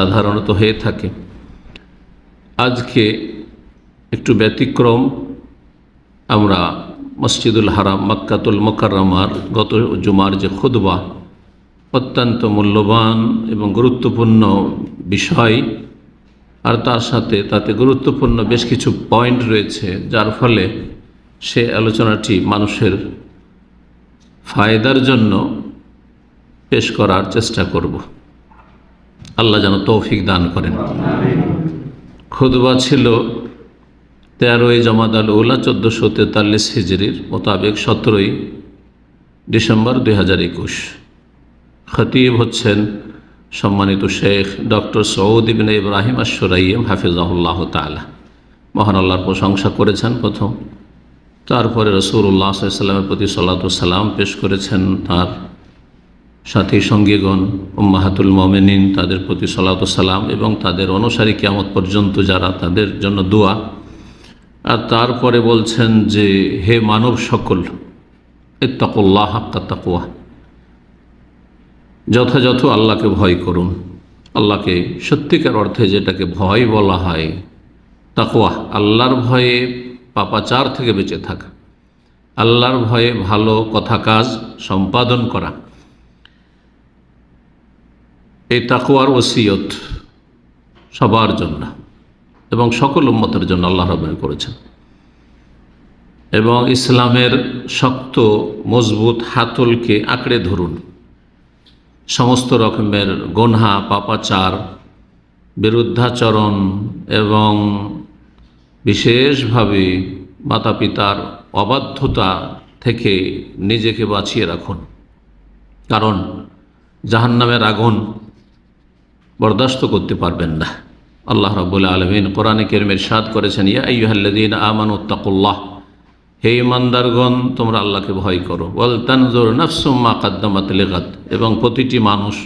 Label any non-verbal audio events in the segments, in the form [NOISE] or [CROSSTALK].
সাধারণত হয়ে থাকে। আজকে একটু ব্যতিক্রম। আমরা মসজিদুল হারাম, মক্কাতুল মোকাররমার গত জুমার যে খুদবা অত্যন্ত মূল্যবান এবং গুরুত্বপূর্ণ বিষয়। আর তার সাথে তাতে গুরুত্বপূর্ণ বেশ কিছু পয়েন্ট রয়েছে, যার ফলে সে আলোচনাটি মানুষের ফায়দার জন্য পেশ করার চেষ্টা করব। আল্লাহ যেন তৌফিক দান করেন। খুদবা ছিল তেরোই জমাদ আল উল্লা চোদ্দোশো তেতাল্লিশ হিজড়ির মোতাবেক সতেরোই ডিসেম্বর দুই হাজার একুশ। খতিব হচ্ছেন সম্মানিত Sheikh doctor Saud ibn Ibrahim Ashuraim হাফিজাহুল্লাহ তালা মহান আল্লাহর প্রশংসা করেছেন প্রথম। তারপরে রসুল্লাহ সাল্লামের প্রতি সাল্লা সাল্লাম পেশ করেছেন তার সাথী সঙ্গীগণ, উম্মাহাতুল মমেনিন, তাদের প্রতি সালাম এবং তাদের অনুসারী কিয়ামত পর্যন্ত যারা তাদের জন্য দোয়া। আর তারপরে বলছেন যে, হে মানব সকল, ইত্তাকুল্লাহ হাক্কা তাকুয়া। যথাযথ আল্লাহকে ভয় করুন। আল্লাহকে সত্যিকার অর্থে যেটাকে ভয় বলা হয়, তাকুয়া। আল্লাহর ভয়ে পাপাচার থেকে বেঁচে থাকা। আল্লাহর ভয়ে ভালো কথা কাজ সম্পাদন করা। এই তাকুয়ার ওসিয়ত সবার জন্য এবং সকল উম্মতের জন্য আল্লাহ রবেন করেছেন। এবং ইসলামের শক্ত, মজবুত হাতলকে আঁকড়ে ধরুন। সমস্ত রকমের গনহা, পাপাচার, বিরুদ্ধাচরণ এবং বিশেষভাবে মাতা পিতার অবাধ্যতা থেকে নিজেকে বাঁচিয়ে রাখুন। কারণ জাহান্নামের আগুন বরদাস্ত করতে পারবেন না। আল্লাহ রবুল্লা আলমিন কোরআনে কেরমের সাদ করেছেন, ইয়া আইহাল্লাদিন আমান উত্তাকুল্লাহ হে ইমানদারগণ, তোমরা আল্লাহকে ভয় করো। বল তানজোর নফসুম্মা কাদ্দামাত লেগাত এবং প্রতিটি মানুষ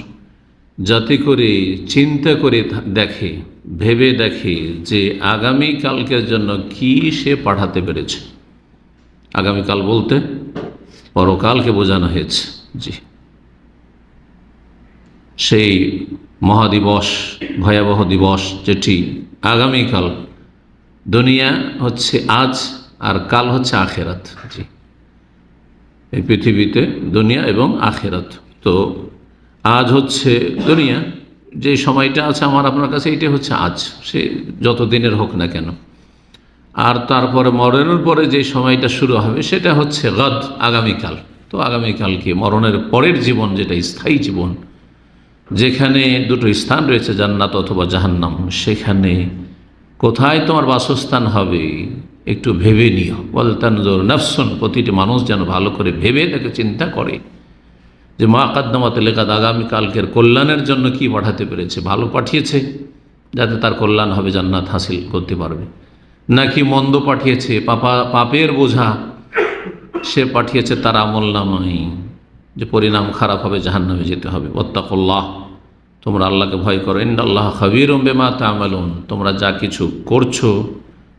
যাতে করে চিন্তা করে দেখে, ভেবে দেখে যে আগামী কালকের জন্য কি সে পাঠাতে পেরেছে। আগামীকাল বলতে পরকালকে বোঝানো হয়েছে। জি। সেই মহাদিবস, ভয়াবহ দিবস যেটি আগামীকাল দুনিয়া হচ্ছে আজ আর কাল হচ্ছে আখেরাত। জি। এই পৃথিবীতে দুনিয়া এবং আখেরাত। তো আজ হচ্ছে দুনিয়া, যে সময়টা আছে আমার আপনার কাছে এইটা হচ্ছে আজ। সে যত দিনের হোক না কেন। আর তারপরে মরণের পরে যে সময়টা শুরু হবে সেটা হচ্ছে গদ, আগামীকাল। তো আগামীকালকে মরণের পরের জীবন যেটা, স্থায়ী জীবন। যেখানে দুটো স্থান রয়েছে, জান্নাত অথবা জাহান্নাম, সেখানে কোথায় তোমার বাসস্থান হবে একটু ভেবে নিও। বলতানজোর নফসন, প্রতিটি মানুষ যেন ভালো করে ভেবে তাকে চিন্তা করে যে, মা কাদ্দামাত লেখাত আগামীকালকের কল্যাণের জন্য কি পাঠাতে পেরেছে। ভালো পাঠিয়েছে, যাতে তার কল্যাণ হবে, জান্নাত হাসিল করতে পারবে। নাকি মন্দ পাঠিয়েছে, পাপা, পাপের বোঝা সে পাঠিয়েছে, তার আমল নামাই যে, পরিণাম খারাপ হবে, জাহান্নামে যেতে হবে। ওত্তাকল্লাহ তোমরা আল্লাহকে ভয় করো। ইন্দ আল্লাহ খাবির বেমা তামালুন। তোমরা যা কিছু করছ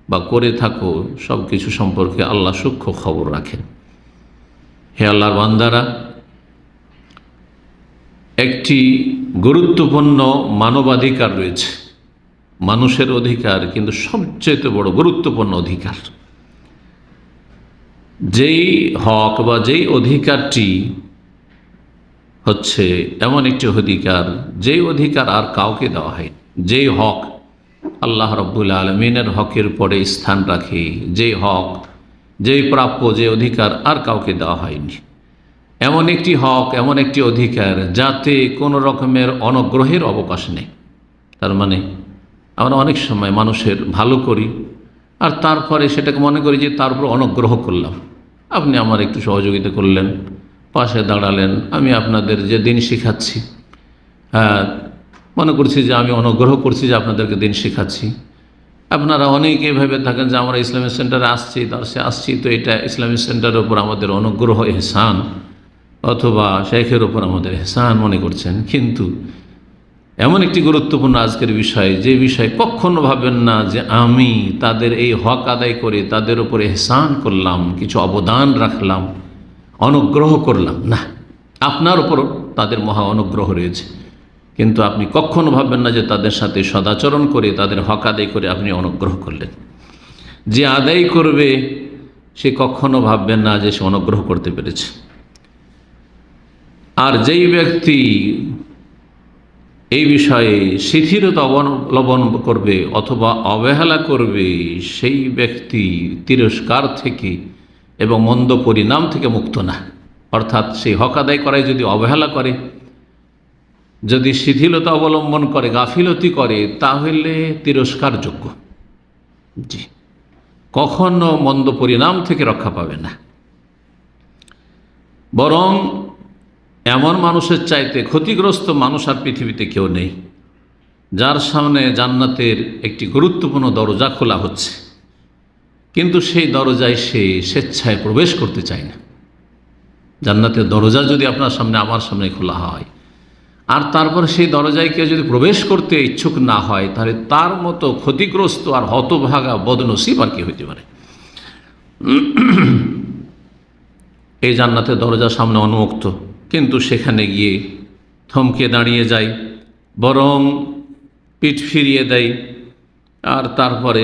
বা করে থাকো, সব কিছু সম্পর্কে আল্লাহ সূক্ষ্ম খবর রাখেন। হে আল্লাহর বান্দারা, একটি গুরুত্বপূর্ণ মানবাধিকার রয়েছে। মানুষের অধিকার কিন্তু সবচেয়ে বড় গুরুত্বপূর্ণ অধিকার। যেই হক বা যেই অধিকারটি হচ্ছে এমন একটি অধিকার, যেই অধিকার আর কাউকে দেওয়া হয় যেই হক আল্লাহ রব্বুল আলমিনের হকের পরে স্থান রাখে, যেই হক, যেই প্রাপ্য যে অধিকার আর কাউকে দেওয়া হয়নি। এমন একটি হক, এমন একটি অধিকার, যাতে কোনো রকমের অনগ্রহের অবকাশ নেই। তার মানে আমরা অনেক সময় মানুষের ভালো করি, আর তারপরে সেটাকে মনে করি যে তার উপর অনুগ্রহ করলাম। আপনি আমার একটু সহযোগিতা করলেন। পাশে দাঁড়ালেন, আমি আপনাদের যে দিন শিখাচ্ছি হ্যাঁ মনে করছি যে আমি অনুগ্রহ করছি যে আপনাদেরকে দিন শেখাচ্ছি। আপনারা অনেকে ভেবে থাকেন যে আমরা ইসলামিক সেন্টারে আসছি সে আসছি, তো এটা ইসলামিক সেন্টারের ওপর আমাদের অনুগ্রহ, এহসান, অথবা শেখের ওপর আমাদের এহসান মনে করছেন। কিন্তু এমন একটি গুরুত্বপূর্ণ আজকের বিষয়, যে বিষয় কখনো ভাবেন না যে আমি তাদের এই হক আদায় করে তাদের উপর এহসান করলাম, কিছু অবদান রাখলাম। অনুগ্রহ করলাম। না, আপনার উপর তাদের মহা অনুগ্রহ রয়েছে। কিন্তু আপনি কখনো ভাববেন না যে তাদের সাথে সদাচরণ করে, তাদের হক আদায় করে আপনি অনুগ্রহ করলেন। যে আদায় করবে, সে কখনো ভাববেন না যে সে অনুগ্রহ করতে পেরেছে। আর যেই ব্যক্তি এই বিষয়ে শিথিরতা অবলম্বন করবে অথবা অবহেলা করবে, সেই ব্যক্তি তিরস্কার থেকে এবং মন্দ পরিণাম থেকে মুক্ত না। অর্থাৎ সেই হক আদায় করায় যদি অবহেলা করে, যদি শিথিলতা অবলম্বন করে, গাফিলতি করে, তাহলে তিরস্কারযোগ্য জি। কখনো মন্দ পরিণাম থেকে রক্ষা পাবে না। বরং এমন মানুষের চাইতে ক্ষতিগ্রস্ত মানুষ আর পৃথিবীতে কেউ নেই, যার সামনে জান্নাতের একটি গুরুত্বপূর্ণ দরজা খোলা হচ্ছে। কিন্তু সেই দরজায় সে স্বেচ্ছায় প্রবেশ করতে চায় না। জান্নাতের দরজা যদি আপনার সামনে, আমার সামনে খোলা হয়, আর তারপর সেই দরজায় কেউ যদি প্রবেশ করতে ইচ্ছুক না হয়, তাহলে তার মতো ক্ষতিগ্রস্ত আর হতভাগা বদনসিব আর কি হইতে পারে? এই জান্নাতের দরজা সামনে উন্মুক্ত কিন্তু সেখানে গিয়ে থমকে দাঁড়িয়ে যায়, বরং পিঠ ফিরিয়ে দেয়, আর তারপরে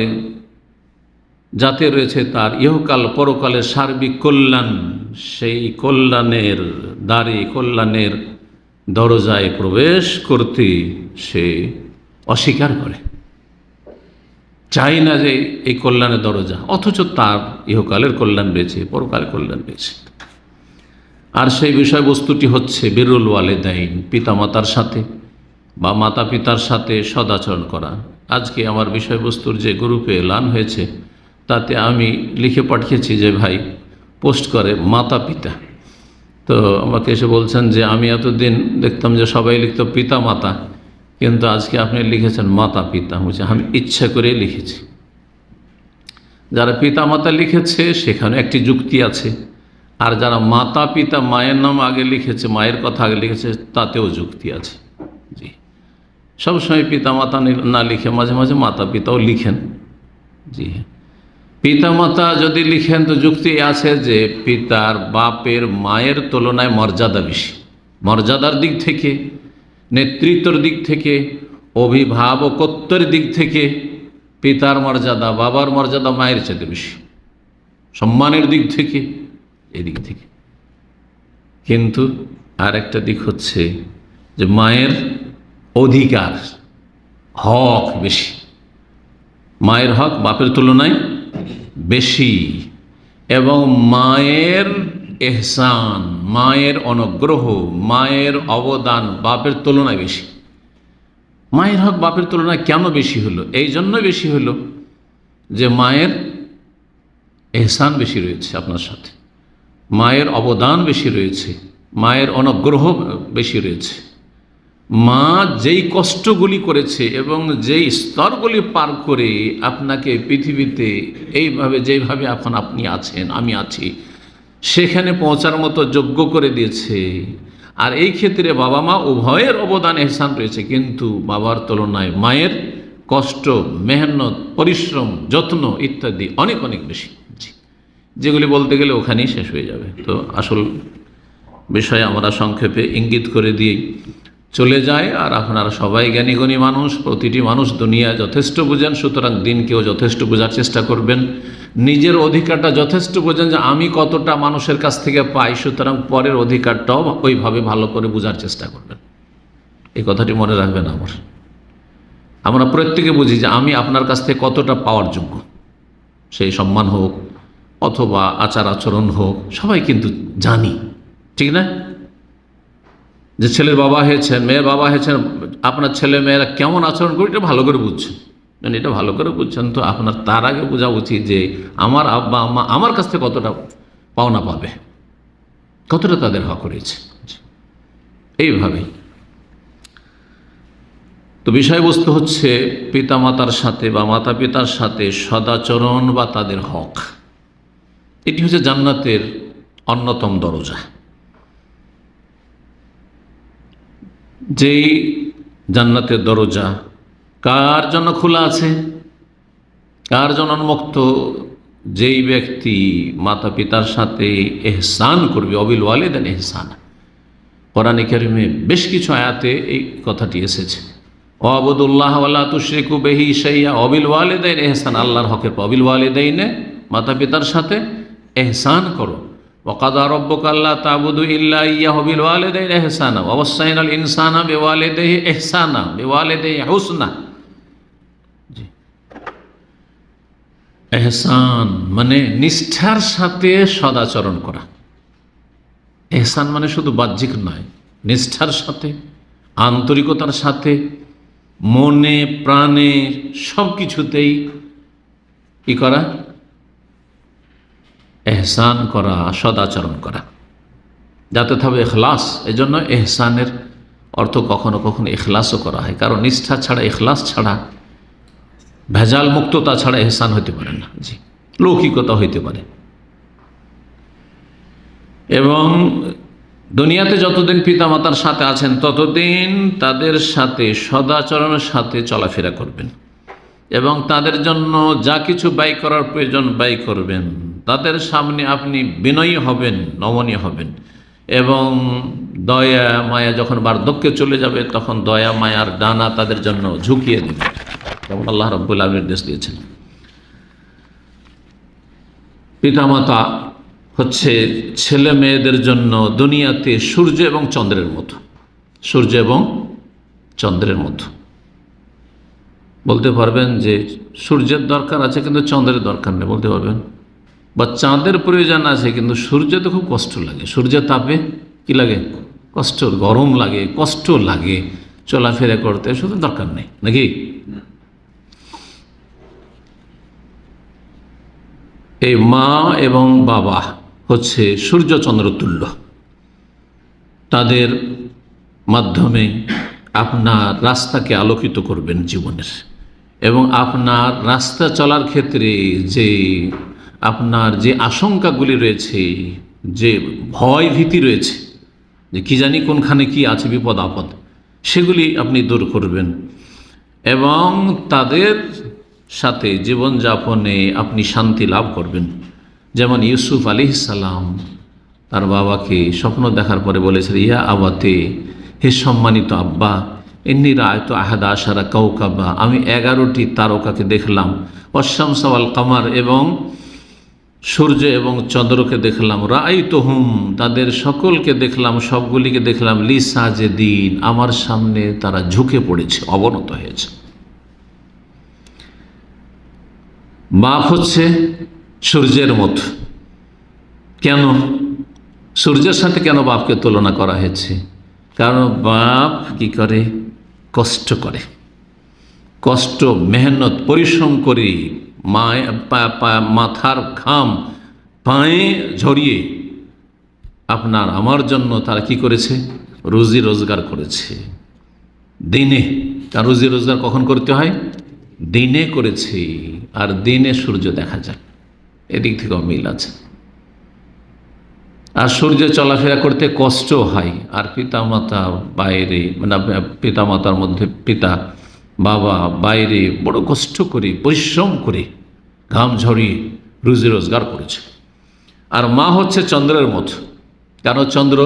যাতে রয়েছে তার ইহকাল পরকালের সার্বিক কল্যাণ। সেই কল্যাণের দ্বারে, কল্যাণের দরজায় প্রবেশ করতে সে অস্বীকার করে। চাই না যে এই কল্যাণের দরজা, অথচ তার ইহকালের কল্যাণ রয়েছে পরকালের কল্যাণ রয়েছে আর সেই বিষয়বস্তুটি হচ্ছে বিরুল ওয়ালে ওয়ালেদাইন, পিতামাতার সাথে বা মাতা পিতার সাথে সদাচরণ করা। আজকে আমার বিষয়বস্তুর যে গ্রুপে এলান হয়েছে তাতে আমি লিখে পাঠিয়েছি যে, ভাই, পোস্ট করে মাতা পিতা। তো আমাকে এসে বলছেন যে, আমি এতদিন দেখতাম যে সবাই লিখত পিতা মাতা, কিন্তু আজকে আপনি লিখেছেন মাতা পিতা। বলছে, আমি ইচ্ছা করে লিখেছি। যারা পিতা মাতা লিখেছে, সেখানে একটি যুক্তি আছে। আর যারা মাতা পিতা মায়ের নাম আগে লিখেছে, মায়ের কথা আগে লিখেছে, তাতেও যুক্তি আছে। জি। সবসময় পিতা মাতা না লিখে মাঝে মাঝে মাতা পিতাও লিখেন। জি। পিতা মাতা যদি লিখেন তো যুক্তি আছে যে পিতার বাপের মায়ের তুলনায় মর্যাদা বেশি। মর্যাদার দিক থেকে, নেতৃত্বর দিক থেকে, অভিভাবকত্বের দিক থেকে পিতার মর্যাদা, বাবার মর্যাদা মায়ের চাইতে বেশি। সম্মানের দিক থেকে, এদিক থেকে। কিন্তু আর একটা দিক হচ্ছে যে মায়ের অধিকার, হক বেশি। মায়ের হক বাপের তুলনায় বেশি এবং মায়ের এহসান, মায়ের অনুগ্রহ, মায়ের অবদান বাপের তুলনায় বেশি। মায়ের হক বাপের তুলনায় কেন বেশি হলো? এই জন্য বেশি হলো যে মায়ের এহসান বেশি রয়েছে আপনার সাথে। মায়ের অবদান বেশি রয়েছে, মায়ের অনুগ্রহ বেশি রয়েছে। মা যেই কষ্টগুলি করেছে এবং যেই স্তরগুলি পার করে আপনাকে পৃথিবীতে এইভাবে যেইভাবে এখন আপনি আছেন, আমি আছি, সেখানে পৌঁছার মতো যোগ্য করে দিয়েছে। আর এই ক্ষেত্রে বাবা মা উভয়ের অবদান এহসান রয়েছে। কিন্তু বাবার তুলনায় মায়ের কষ্ট, মেহনত, পরিশ্রম, যত্ন ইত্যাদি অনেক অনেক বেশি। যেগুলি বলতে গেলে ওখানেই শেষ হয়ে যাবে। তো আসল বিষয়ে আমরা সংক্ষেপে ইঙ্গিত করে দিয়েই চলে যায় আর আপনারা সবাই জ্ঞানীগণী মানুষ, প্রতিটি মানুষ দুনিয়া যথেষ্ট বোঝেন, সুতরাং দিনকেও যথেষ্ট বোঝার চেষ্টা করবেন। নিজের অধিকারটা যথেষ্ট বোঝেন যে আমি কতটা মানুষের কাছ থেকে পাই, সুতরাং পরের অধিকারটাও ওইভাবে ভালো করে বোঝার চেষ্টা করবেন। এই কথাটি মনে রাখবেন আমার। আমরা প্রত্যেকে বুঝি যে আমি আপনার কাছ থেকে কতটা পাওয়ার যোগ্য। সেই সম্মান হোক, অথবা আচার আচরণ হোক, সবাই কিন্তু জানি, ঠিক না? যে ছেলের বাবা হয়েছেন, মেয়ের বাবা হয়েছেন, আপনার ছেলে মেয়েরা কেমন আচরণ করে, এটা ভালো করে বুঝছেন। মানে এটা ভালো করে বুঝছেন তো, আপনার তার আগে বোঝা উচিত যে আমার আব্বা, আম্মা আমার কাছ থেকে কতটা পাওনা পাবে, কতটা তাদের হক রয়েছে। এইভাবেই। তো বিষয়বস্তু হচ্ছে পিতামাতার সাথে বা মাতা পিতার সাথে সদাচরণ বা তাদের হক। এটি হচ্ছে জান্নাতের অন্যতম দরজা। যেই জান্নাতের দরজা, কার জন্য খোলা আছে? কার জন্য উন্মুক্ত যেই ব্যক্তি মাতা পিতার সাথে এহসান করবে, অবিল ওয়ালেদেন এহসান। কোরআনে কারিমে বেশ কিছু আয়াতে এই কথাটি এসেছে। অবদুল্লাহ আল্লাহ তুশ্রিকু বেহি সাইয়া অবিল ওয়ালেদাইন এহসান, আল্লাহর হকের অবিল ওয়ালেদাইনে মাতা পিতার সাথে এহসান করো। ওকাদা রব্বক আল্লাহ তাবুদু ইল্লা ইয়া হবিল ওয়ালেদাইন এহসানা অবসাইন আল ইনসানা বেওয়ালেদেহি এহসানা বেওয়ালেদেহি হুসনা। জি। এহসান মানে নিষ্ঠার সাথে সদাচরণ করা। এহসান মানে শুধু বাহ্যিক নয়, নিষ্ঠার সাথে, আন্তরিকতার সাথে, মনে, প্রাণে সব কিছুতেই কী করা। এহসান করা সদাচরণ করা। যাতে থাকবে এখলাস এই জন্য এহসানের অর্থ কখনো কখনো এখলাসও করা হয়। কারণ নিষ্ঠা ছাড়া এখলাস ছাড়া, ভেজাল মুক্ততা ছাড়া এহসান হইতে পারে না। জি, লৌকিকতা হইতে পারে। এবং দুনিয়াতে যতদিন পিতামাতার সাথে আছেন, ততদিন তাদের সাথে সদাচরণের সাথে চলাফেরা করবেন। এবং তাদের জন্য যা কিছু ব্যয় করার প্রয়োজন ব্যয় করবেন। তাদের সামনে আপনি বিনয়ী হবেন, নমনীয় হবেন। এবং দয়া, মায়া যখন বার্ধক্যে চলে যাবে, তখন দয়া মায়ার ডানা তাদের জন্য ঝুঁকিয়ে দেবে। যেমন আল্লাহ রব্বুল আলম নির্দেশ দিয়েছেন। পিতামাতা হচ্ছে ছেলে মেয়েদের জন্য দুনিয়াতে সূর্য এবং চন্দ্রের মতো। সূর্য এবং চন্দ্রের মতো। বলতে পারবেন যে সূর্যের দরকার আছে কিন্তু চন্দ্রের দরকার নেই, বলতে পারবেন? বা চাঁদের প্রয়োজন আছে কিন্তু সূর্য তো খুব কষ্ট লাগে। সূর্যের তাপে কি লাগে? কষ্ট, গরম লাগে, কষ্ট লাগে চলাফেরা করতে, শুধু দরকার নেই, নাকি? এই মা এবং বাবা হচ্ছে সূর্যচন্দ্র তুল্য। তাদের মাধ্যমে আপনার রাস্তাকে আলোকিত করবেন জীবনের। এবং আপনার রাস্তা চলার ক্ষেত্রে যে আপনার যে আশঙ্কাগুলি রয়েছে, যে ভয় ভীতি রয়েছে, যে কি জানি কোনখানে কি আছে বিপদ আপদ, সেগুলি আপনি দূর করবেন। এবং তাদের সাথে জীবনযাপনে আপনি শান্তি লাভ করবেন। যেমন ইউসুফ আলি সালাম, তার বাবাকে স্বপ্ন দেখার পরে বলেছিল ইয়া আবাতে, হে সম্মানিত আব্বা এমনি রায় তো আহাদা আশারা কাউকাবা আমি এগারোটি তারকাকে দেখলাম। অশ্যাম সওয়াল কামার এবং সূর্য এবং চন্দ্রকে দেখলাম রাই হুম তাদের সকলকে দেখলাম, সবগুলিকে দেখলাম লিসা যে দিন আমার সামনে তারা ঝুঁকে পড়েছে, অবনত হয়েছে। বাপ হচ্ছে সূর্যের মতো। কেন? সূর্যের সাথে কেন বাপকে তুলনা করা হয়েছে? কারণ বাপ কি করে? কষ্ট করে। কষ্ট, মেহনত, পরিশ্রম করে মাথার ঘাম পায়ে ঝরিয়ে আপনার, আমার জন্য তারা কি করেছে? রুজি রোজগার করেছে। দিনে, তার রুজি রোজগার কখন করতে হয়? দিনে করেছে। আর দিনে সূর্য দেখা যায় এদিক থেকেও মিল আছে। আর সূর্য চলাফেরা করতে কষ্ট হয়। আর পিতামাতা বাইরে মানে পিতামাতার মধ্যে পিতা, বাবা বাইরে বড় কষ্ট করে, পরিশ্রম করে ঘাম ঝরিয়ে রুজি রোজগার করেছে। আর মা হচ্ছে চন্দ্রের মতো। কেন চন্দ্র?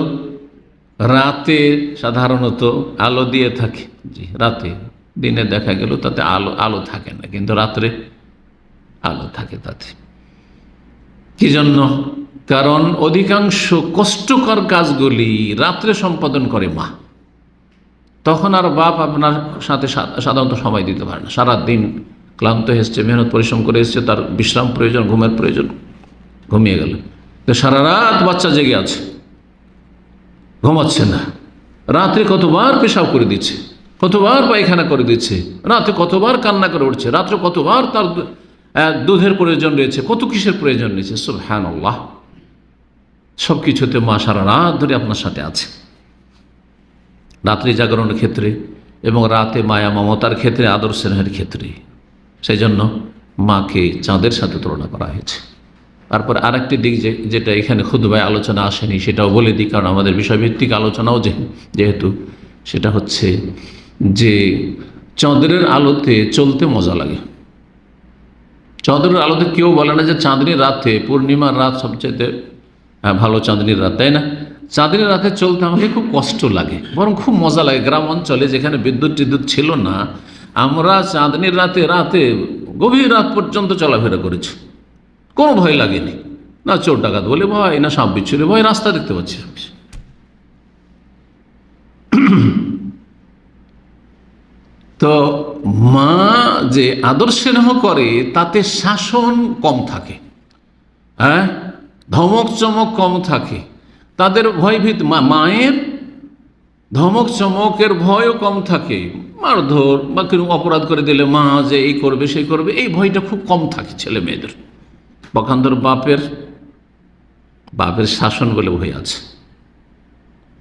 রাতে সাধারণত আলো দিয়ে থাকে। জি, রাতে। দিনে দেখা গেল তাতে আলো আলো থাকে না, কিন্তু রাত্রে আলো থাকে তাতে। কি জন্য? কারণ অধিকাংশ কষ্টকর কাজগুলি রাত্রে সম্পাদন করে মা। তখন আর বাপ আপনার সাথে সাধারণত সময় দিতে পারে না। সারা দিন ক্লান্ত এসছে মেহনত পরিশ্রম করে এসছে, তার বিশ্রাম প্রয়োজন, ঘুমের প্রয়োজন, ঘুমিয়ে গেল। তো সারা রাত বাচ্চা জেগে আছে। ঘুমাচ্ছে না। রাত্রে কতবার পেশাব করে দিচ্ছে, কতবার পায়খানা করে দিচ্ছে, রাতে কতবার কান্না করে উঠছে, রাত্রে কতবার তার দুধের প্রয়োজন রয়েছে, কত কিসের প্রয়োজন রয়েছে? সব হ্যান আল্লাহ সব কিছুতে মা সারা রাত ধরে আপনার সাথে আছে। রাত্রি জাগরণের ক্ষেত্রে এবং রাতে মায়া মমতার ক্ষেত্রে, আদর স্নেহের ক্ষেত্রে। সেই জন্য মাকে চাঁদের সাথে তুলনা করা হয়েছে। তারপর আরেকটি দিক যে যেটা এখানে খুদবায় আলোচনা আসেনি, সেটাও বলে দিই, কারণ আমাদের বিষয়ভিত্তিক আলোচনাও যেহেতু, সেটা হচ্ছে যে চন্দ্রের আলোতে চলতে মজা লাগে। চন্দ্রের আলোতে কেউ বলে না যে চাঁদনির রাতে পূর্ণিমার রাত সবচেয়ে ভালো চাঁদনির রাত, তাই না? চাঁদনি রাতে চলতে আমাকে খুব কষ্ট লাগে, বরং খুব মজা লাগে। গ্রাম অঞ্চলে যেখানে বিদ্যুৎ টিদ্যুৎ ছিল না, আমরা চাঁদনির রাতে রাতে গভীর রাত পর্যন্ত চলাফেরা করেছি। কোনো ভয় লাগেনি। না চোর ডাকাত বলে ভয়, না সাপ বিচ্ছুরি ভয়, রাস্তা দেখতে পাচ্ছি [CLEARS THROAT] তো মা যে আদর করে, তাতে শাসন কম থাকে। হ্যাঁ? ধমক চমক কম থাকে। তাদের ভয়ভীত মায়ের ধমক চমকের ভয়ও কম থাকে। মারধর বা কেউ অপরাধ করে দিলে মা যে এই করবে, সেই করবে, এই ভয়টা খুব কম থাকে ছেলে মেয়েদের। বকান্দর বাপের বাপের শাসন বলে ভয় আছে।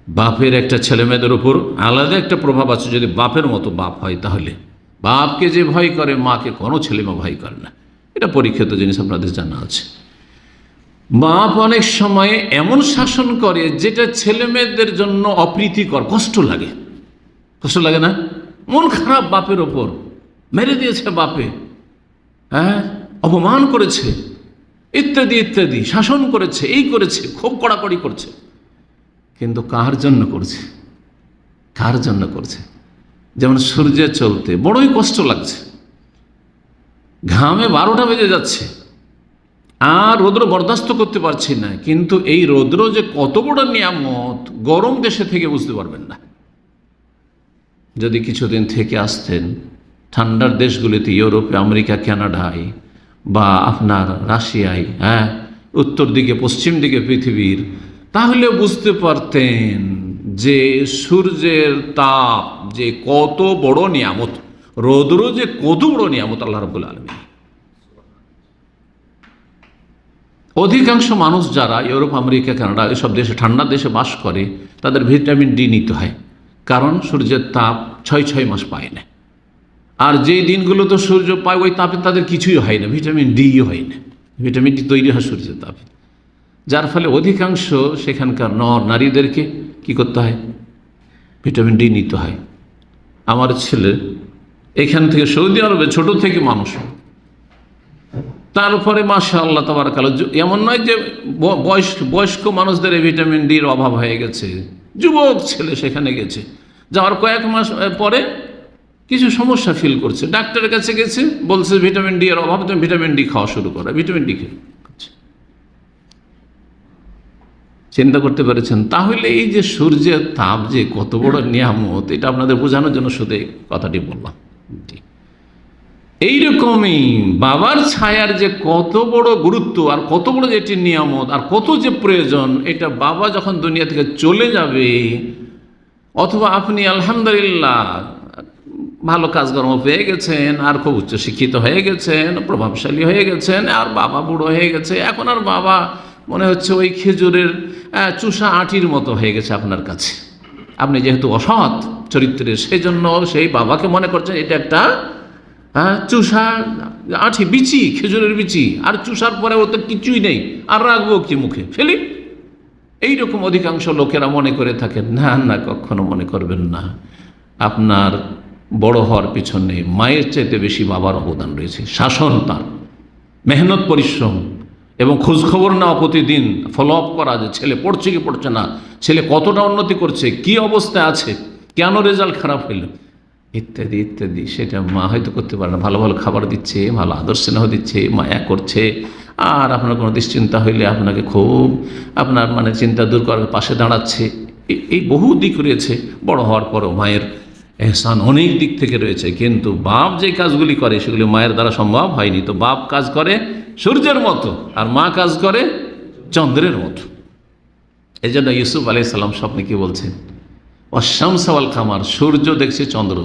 বাপের একটা ছেলে মেয়েদের উপর আলাদা একটা প্রভাব আছে। যদি বাপের মতো বাপ হয় তাহলে। বাপকে যে ভয় করে, মাকে কোনো ছেলে ভয় করে না। এটা পরীক্ষিত জিনিস আপনাদের জানা আছে। বাপ অনেক সময় এমন শাসন করে যেটা ছেলে মেয়েদের জন্য অপ্রীতিকর, কষ্ট লাগে। কষ্ট লাগে না? মন খারাপ বাপের ওপর। মেরে দিয়েছে বাপে। হ্যাঁ? অপমান করেছে। ইত্যাদি ইত্যাদি। শাসন করেছে, এই করেছে, খুব কড়াকড়ি করছে। কিন্তু কার জন্য করছে? কার জন্য করছে? যেমন সূর্যে চলতে বড়ই কষ্ট লাগছে। ঘামে বারোটা বেজে যাচ্ছে। আর রৌদ্র বরদাস্ত করতে পারছি না। কিন্তু এই রৌদ্র যে কত বড় নিয়ামত, গরম দেশে থেকে বুঝতে পারবেন না। যদি কিছুদিন থেকে আসতেন, ঠান্ডার দেশগুলিতে ইউরোপে, আমেরিকা, কানাডায় বা আপনার রাশিয়ায় হ্যাঁ উত্তর দিকে, পশ্চিম দিকে পৃথিবীর, তাহলে বুঝতে পারতেন যে সূর্যের তাপ যে কত বড় নিয়ামত, রৌদ্র যে কত বড় নিয়ামত, আল্লাহ রবুল আলমী অধিকাংশ মানুষ যারা ইউরোপ, আমেরিকা, কানাডা এসব দেশে, ঠান্ডা দেশে বাস করে, তাদের ভিটামিন ডি নিতে হয়। কারণ সূর্যের তাপ ছয় ছয় মাস পায় না। আর যেই দিনগুলো তো সূর্য পায়, ওই তাপে তাদের কিছুই হয় না, ভিটামিন ডিও হয় না। ভিটামিন ডি তৈরি হয় সূর্যের তাপে। যার ফলে অধিকাংশ সেখানকার নর নারীদেরকে কি করতে হয়? ভিটামিন ডি নিতে হয়। আমার ছেলে এখান থেকে সৌদি আরবে ছোট থেকে মানুষ। তারপরে মাসা আল্লাহ তোমার কালো এমন নয় যে বয়স্ক বয়স্ক মানুষদের ভিটামিন ডির অভাব হয়ে গেছে। যুবক ছেলে সেখানে গেছে। যাওয়ার কয়েক মাস পরে কিছু সমস্যা ফিল করছে। ডাক্তারের কাছে গেছে, বলছে ভিটামিন ডি এর অভাব, তুমি ভিটামিন ডি খাওয়া শুরু করো। ভিটামিন ডি খেয়ে চিন্তা করতে পেরেছেন? তাহলে এই যে সূর্যের তাপ যে কত বড় নিয়ামত, এটা আপনাদের বোঝানোর জন্য শুধু কথাটি বললাম। জি। এইরকমই বাবার ছায়ার যে কত বড় গুরুত্ব আর কত বড় যে এটি নিয়ামত আর কত যে প্রয়োজন, এটা বাবা যখন দুনিয়া থেকে চলে যাবে, অথবা আপনি আলহামদুলিল্লাহ ভালো কাজকর্ম পেয়ে গেছেন, আর খুব উচ্চশিক্ষিত হয়ে গেছেন, প্রভাবশালী হয়ে গেছেন, আর বাবা বুড়ো হয়ে গেছে, এখন আর বাবা মনে হচ্ছে ওই খেজুরের চুষা আটির মতো হয়ে গেছে আপনার কাছে। আপনি যেহেতু অসৎ চরিত্রের সেই জন্য সেই বাবাকে মনে করছেন এটা একটা হ্যাঁ চুষা আঠি, বিচি, খেজুরের বিচি। আর চুষার পরে ও তো কিছুই নেই। আর রাখব কি মুখে? ফেলি? এইরকম অধিকাংশ লোকেরা মনে করে থাকেন, না না, কখনো মনে করবেন না। আপনার বড় হওয়ার পিছনে মায়ের চাইতে বেশি বাবার অবদান রয়েছে। শাসন তার। মেহনত, পরিশ্রম এবং খোঁজখবর নেওয়া প্রতিদিন। ফলো আপ করা যে ছেলে পড়ছে কি পড়ছে না, ছেলে কতটা উন্নতি করছে, কি অবস্থায় আছে, কেন রেজাল্ট খারাপ হইল ইত্যাদি ইত্যাদি। সেটা মা হয়তো করতে পারে না। ভালো ভালো খাবার দিচ্ছে, ভালো আদর স্নেহ দিচ্ছে, মায়া করছে। আর আপনার কোনো দুশ্চিন্তা হইলে আপনাকে খুব আপনার মানে চিন্তা দূর করার পাশে দাঁড়াচ্ছে। এই- বহু দিক রয়েছে। বড় হওয়ার পরও মায়ের এহসান অনেক দিক থেকে রয়েছে। কিন্তু বাপ যে কাজগুলি করে, সেগুলি মায়ের দ্বারা সম্ভব হয়নি। তো বাপ কাজ করে সূর্যের মতো, আর মা কাজ করে চন্দ্রের মতো। এই জন্য ইউসুফ আলাই সাল্লাম স্বপ্নে কি বলছেন? অশামসাওয়াল খামার সূর্য দেখছে চন্দ্র।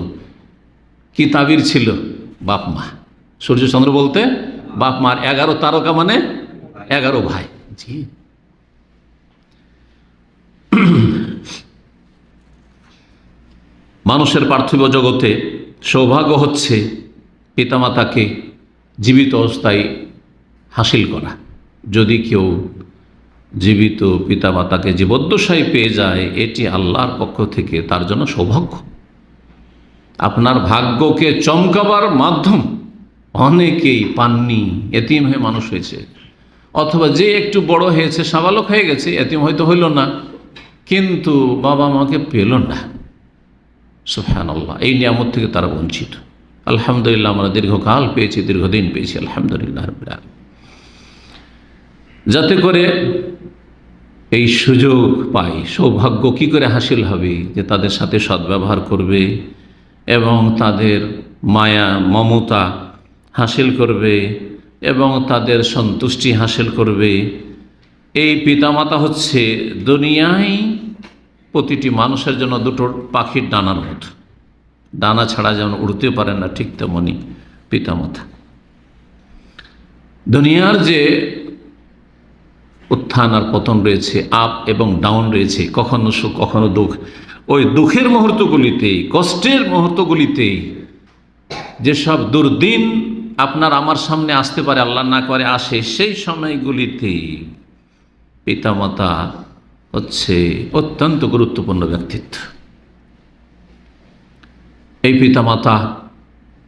কি তাবির ছিল? বাপ মা। সূর্য চন্দ্র বলতে বাপ মার এগারো তারকা মানে এগারো ভাই। জি। মানুষের পার্থিব জগতে সৌভাগ্য হচ্ছে পিতামাতাকে জীবিত অবস্থায় হাসিল করা। যদি কেউ জীবিত পিতামাতাকে জীবদ্দশায় পেয়ে যায়, এটি আল্লাহর পক্ষ থেকে তার জন্য সৌভাগ্য। আপনার ভাগ্যকে চমকাবার মাধ্যম। অনেকেই পাননি, এতিম হয়ে মানুষ হয়েছে। অথবা যে একটু বড় হয়েছে, সাবালক হয়ে গেছে, এতিম হয়তো হইল না। কিন্তু বাবা মাকে পেল না। সুফহান আল্লাহ এই নিয়ামত থেকে তারা বঞ্চিত। আলহামদুলিল্লাহ, আমরা দীর্ঘকাল পেয়েছি, দীর্ঘদিন পেয়েছি। আলহামদুলিল্লাহ। যাতে করে এই সুযোগ পাই, সৌভাগ্য কি করে হাসিল হবে যে তাদের সাথে সদ্ব্যবহার করবে এবং তাদের মায়া, মমতা হাসিল করবে এবং তাদের সন্তুষ্টি হাসিল করবে। এই পিতামাতা হচ্ছে দুনিয়ায় প্রতিটি মানুষের জন্য দুটো পাখির ডানার মতো। ডানা ছাড়া যেমন উড়তে পারে না, ঠিক তেমনই পিতামাতা। দুনিয়ার যে উত্থান আর পতন রয়েছে আপ এবং ডাউন রয়েছে, কখনো সুখ, কখনো দুঃখ। ওই দুঃখের মুহূর্তগুলিতেই, কষ্টের মুহূর্তগুলিতেই যেসব দুর্দিন আপনার আমার সামনে আসতে পারে, আল্লাহ না করে, আসে, সেই সময়গুলিতেই পিতামাতা হচ্ছে অত্যন্ত গুরুত্বপূর্ণ ব্যক্তিত্ব। এই পিতামাতা,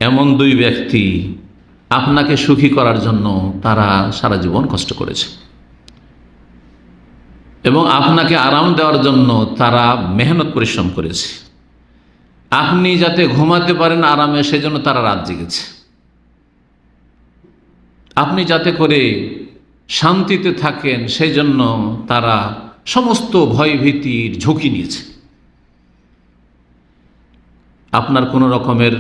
এমন দুই ব্যক্তি আপনাকে সুখী করার জন্য তারা সারা জীবন কষ্ট করেছে। এবং আপনাকে আরাম দেওয়ার জন্য তারা মেহনত পরিশ্রম করেছে। আপনি যাতে ঘুমাতে পারেন আরামে, সেজন্য তারা রাত জেগেছে। আপনি যাতে করে শান্তিতে থাকেন সেই জন্য তারা সমস্ত ভয় ভীতির ঝুঁকি নিয়েছে। আপনার কোনো রকমের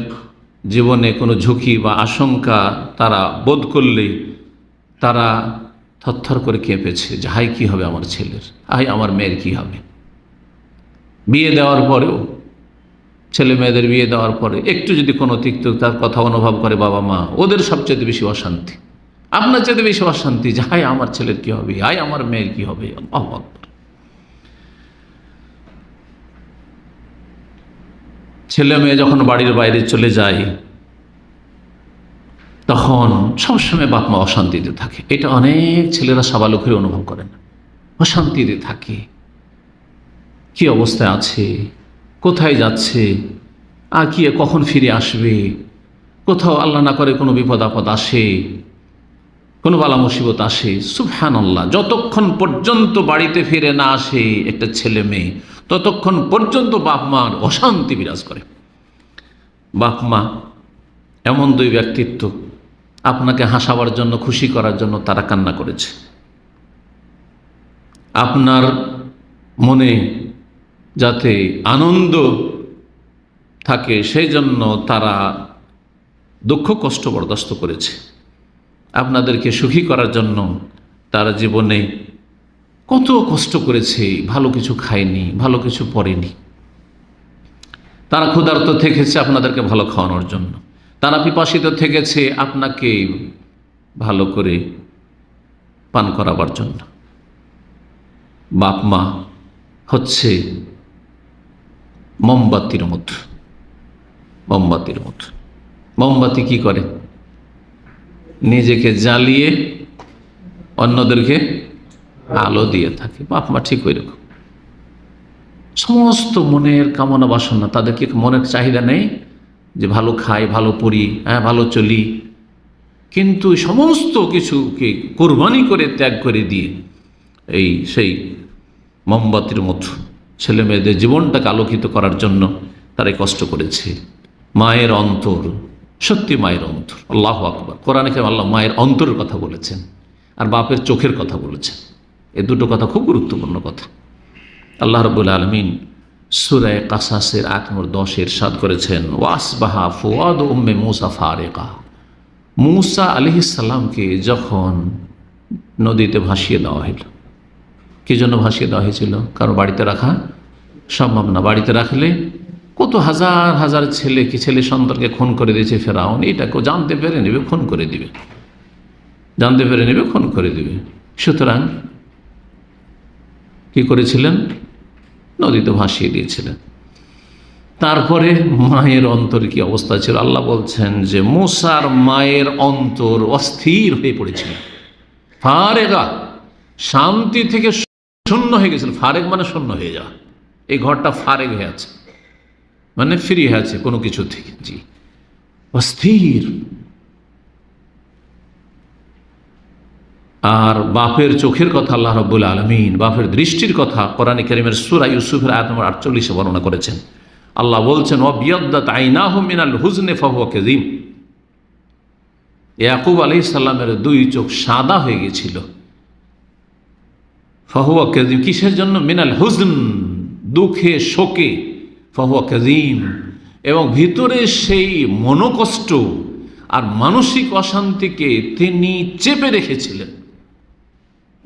জীবনে কোনো ঝুঁকি বা আশঙ্কা তারা বোধ করলে তারা থরথর করে কেঁপেছে, যে হাই কী হবে আমার ছেলের? হাই, আমার মেয়ের কী হবে? বিয়ে দেওয়ার পরেও, ছেলে মেয়েদের বিয়ে দেওয়ার পরে একটু যদি কোনো তিক্ত তার কথা অনুভব করে বাবা মা, ওদের সবচেয়ে বেশি অশান্তি। আপনার চেয়ে বেশি অশান্তি যে হাই, আমার ছেলের কি হবে? হাই, আমার মেয়ের কি হবে? ছেলে মেয়ে যখন বাড়ির বাইরে চলে যায় তখন সবসময় বাপ মা অশান্তিতে থাকে। এটা অনেক ছেলেরা সাবালকের অনুভব করে না অশান্তিতে থাকে। কি অবস্থায় আছে? কোথায় যাচ্ছে? আর কি কখন ফিরে আসবে? কোথাও আল্লাহ না করে কোনো বিপদ আপদ আসে? কোনো বালা মুসিবত আসে? সুফহান আল্লাহ যতক্ষণ পর্যন্ত বাড়িতে ফিরে না আসে একটা ছেলে মেয়ে, ততক্ষণ পর্যন্ত বাপ মার অশান্তি বিরাজ করে। বাপ মা এমন দুই ব্যক্তিত্ব আপনাকে হাসাবার জন্য, খুশি করার জন্য তারা কান্না করেছে। আপনার মনে যাতে আনন্দ থাকে সেই জন্য তারা দুঃখ, কষ্ট বরদাস্ত করেছে। আপনাদেরকে সুখী করার জন্য তারা জীবনে কত কষ্ট করেছে, ভালো কিছু খায়নি, ভালো কিছু পড়েনি। তারা ক্ষুধার্ত থেকেছে আপনাদেরকে ভালো খাওয়ানোর জন্য। তারা পিপাসিত থেকেছে আপনাকে ভালো করে পান করাবার জন্য। বাপ মা হচ্ছে মোমবাতির মতো মোমবাতির মতো মোমবাতি কি করে? নিজেকে জ্বালিয়ে অন্যদেরকে আলো দিয়ে থাকে। বাপ মা ঠিক ওই রকম সমস্ত মনের কামনা বাসনা তাদেরকে মনের চাহিদা নেই? যে ভালো খাই, ভালো পড়ি হ্যাঁ ভালো চলি। কিন্তু সমস্ত কিছুকে কোরবানি করে ত্যাগ করে দিয়ে এই সেই মোমবাতির মতো ছেলে মেয়েদের জীবনটাকে আলোকিত করার জন্য তারাই কষ্ট করেছে। মায়ের অন্তর, সত্যি মায়ের অন্তর। আল্লাহ আকবর। কোরআনে কেন আল্লাহ মায়ের অন্তরের কথা বলেছেন আর বাপের চোখের কথা বলেছেন। এ দুটো কথা খুব গুরুত্বপূর্ণ কথা। আল্লাহ রবুল আলমিন সুরায় কাসাসের আট নম্বর দশের সাদ করেছেন, ওয়াসবাহা ফুয়াদ উম্মে মুসা ফারেকা। মুসা আলহিসাল্লামকে যখন নদীতে ভাসিয়ে দেওয়া হলো কী জন্য ভাসিয়ে দেওয়া হয়েছিল? কারও বাড়িতে রাখা সম্ভব না। বাড়িতে রাখলে কত হাজার হাজার ছেলে, কি ছেলে সন্তানকে খুন করে দিয়েছে ফেরাউন? এটাকেও জানতে পেরে নেবে, খুন করে দিবে। জানতে পেরে নেবে, খুন করে দিবে। সুতরাং কি করেছিলেন? নদীতে ভাসিয়ে দিয়েছিলেন। তারপরে মায়ের অন্তর কি অবস্থা ছিল? আল্লাহ বলছেন যে, মুসার মায়ের অন্তর অস্থির হয়ে পড়েছিল। ফারেগা শান্তি থেকে শূন্য হয়ে গেছিল। ফারেক মানে শূন্য হয়ে যাওয়া। এই ঘরটা ফারেক হয়ে আছে। মানে ফ্রি হয়ে আছে কোনো কিছু থেকে। জি। অস্থির। আর বাপের চোখের কথা আল্লাহ রব্বুল আলমিন, বাপের দৃষ্টির কথা কোরআন করিমের সুরা ইউসুফের আয়াত নম্বর আটচল্লিশে বর্ণনা করেছেন। আল্লাহ বলছেন অবিয়দ্দাত আইনাহ মিনাল হুজনে ফাহুয়া কেজিম ইয়াকুব আলি সাল্লামের দুই চোখ সাদা হয়ে গেছিল ফাহুয়া কেজিম কিসের জন্য? মিনাল হুজন, দুঃখে শোকে। ফাহুয়া কেজিম এবং ভিতরে সেই মনোকষ্ট আর মানসিক অশান্তিকে তিনি চেপে রেখেছিলেন।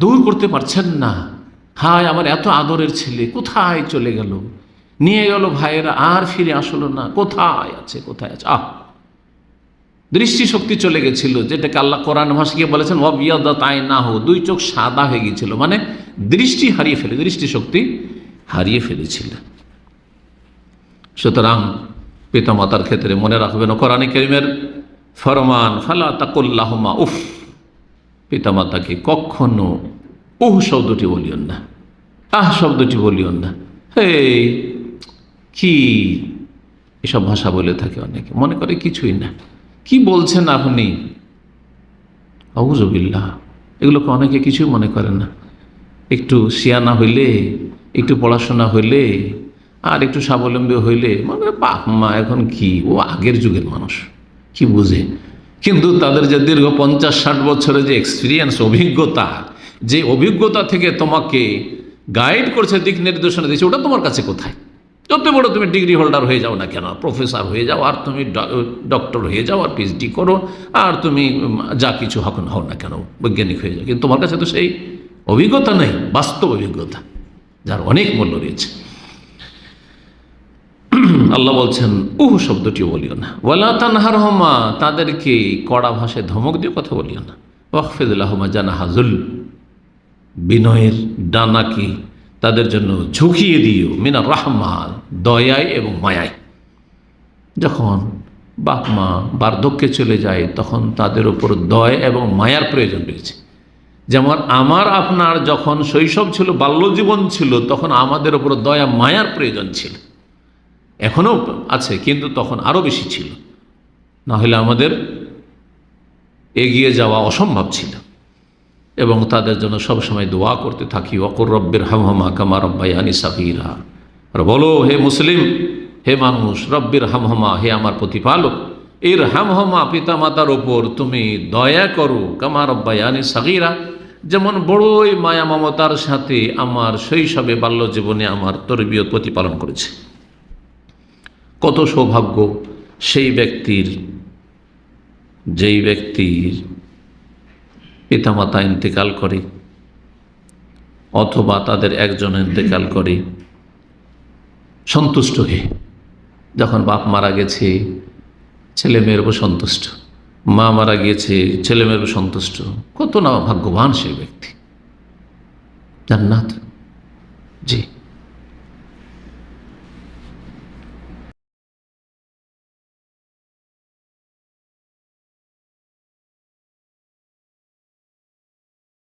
দূর করতে পারছেন না। হায়, আমার এত আদরের ছেলে কোথায় চলে গেল? নিয়ে গেল ভাইয়েরা, আর ফিরে আসলো না। কোথায় আছে কোথায় আছে? আহ! দৃষ্টিশক্তি চলে গেছিল, যেটাকে আল্লাহ কোরআন ভাষাকে বলেছেন? অবিয়াদা তাই না হো দুই চোখ সাদা হয়ে গিয়েছিল। মানে দৃষ্টি হারিয়ে ফেলে, দৃষ্টিশক্তি হারিয়ে ফেলেছিল। সুতরাং পিতামাতার ক্ষেত্রে মনে রাখবেন, কোরআনে করিমের ফরমান, ফালা তাকুল্লাহমা উফ পিতামাতাকে কখনো উহ শব্দটি বলিও না, আহ শব্দটি বলিও না। হে কি এসব ভাষা বলে থাকে অনেকে, মনে করে কিছুই না। কি বলছেন আপনি? আউজবিল্লা এগুলোকে অনেকে কিছুই মনে করেন না। একটু সিয়ানা হইলে, একটু পড়াশোনা হইলে, আর একটু স্বাবলম্বী হইলে মানে বাপ মা এখন কি? ও আগের যুগের মানুষ, কি বুঝে? কিন্তু তাদের যে দীর্ঘ পঞ্চাশ ষাট বছরের যে এক্সপিরিয়েন্স অভিজ্ঞতা, যে অভিজ্ঞতা থেকে তোমাকে গাইড করছে, দিক নির্দেশনা দিচ্ছে ওটা তোমার কাছে কোথায়? যত বড় তুমি ডিগ্রি হোল্ডার হয়ে যাও না কেন প্রফেসর হয়ে যাও, আর তুমি ডক্টর হয়ে যাও, আর পিএইচডি করো, আর তুমি যা কিছু হক, হও না কেন, বৈজ্ঞানিক হয়ে যাও। কিন্তু তোমার কাছে তো সেই অভিজ্ঞতা নেই, বাস্তব অভিজ্ঞতা, যার অনেক মূল্য রয়েছে। আল্লাহ বলছেন, উহ, শব্দটিও বলিও না। ওয়ালা তানহার হমা তাদেরকে কড়া ভাষায় ধমক দিয়ে কথা বলিও না। ওয়াকফেদুল্লাহমা জানা হাজুল বিনয়ের ডানাকে তাদের জন্য ঝুঁকিয়ে দিও মিনা রাহমান দয়ায় এবং মায়ায়। যখন বাপ মা বার্ধক্যে চলে যায়, তখন তাদের ওপর দয় এবং মায়ার প্রয়োজন রয়েছে। যেমন আমার আপনার যখন শৈশব ছিল, বাল্যজীবন ছিল, তখন আমাদের ওপর দয়া, মায়ার প্রয়োজন ছিল। এখনও আছে, কিন্তু তখন আরও বেশি ছিল। না হলে আমাদের এগিয়ে যাওয়া অসম্ভব ছিল। এবং তাদের জন্য সবসময় দোয়া করতে থাকি অকর রব্বের হামহমা কামা রব্বাইয়ানি সাফিরা আর বলো, হে মুসলিম, হে মানুষ, রব্বের হামহমা, হে আমার প্রতিপালক এর হামহমা পিতা মাতার ওপর তুমি দয়া করো কামা রব্বাইয়ানি সাগিরা। যেমন বড়ই মায়া মমতার সাথে আমার শৈশবে বাল্য জীবনে আমার তরবিয়ত প্রতিপালন করেছে। কত সৌভাগ্য সেই ব্যক্তির, যেই ব্যক্তির পিতামাতা ইন্তেকাল করে অথবা তাদের একজন ইন্তেকাল করে সন্তুষ্ট হয়ে। যখন বাপ মারা গেছে, ছেলে মেয়ের উপর সন্তুষ্ট। মা মারা গিয়েছে, ছেলে মেয়ের উপর সন্তুষ্ট। কত না ভাগ্যবান সেই ব্যক্তি। জান্নাত। জি।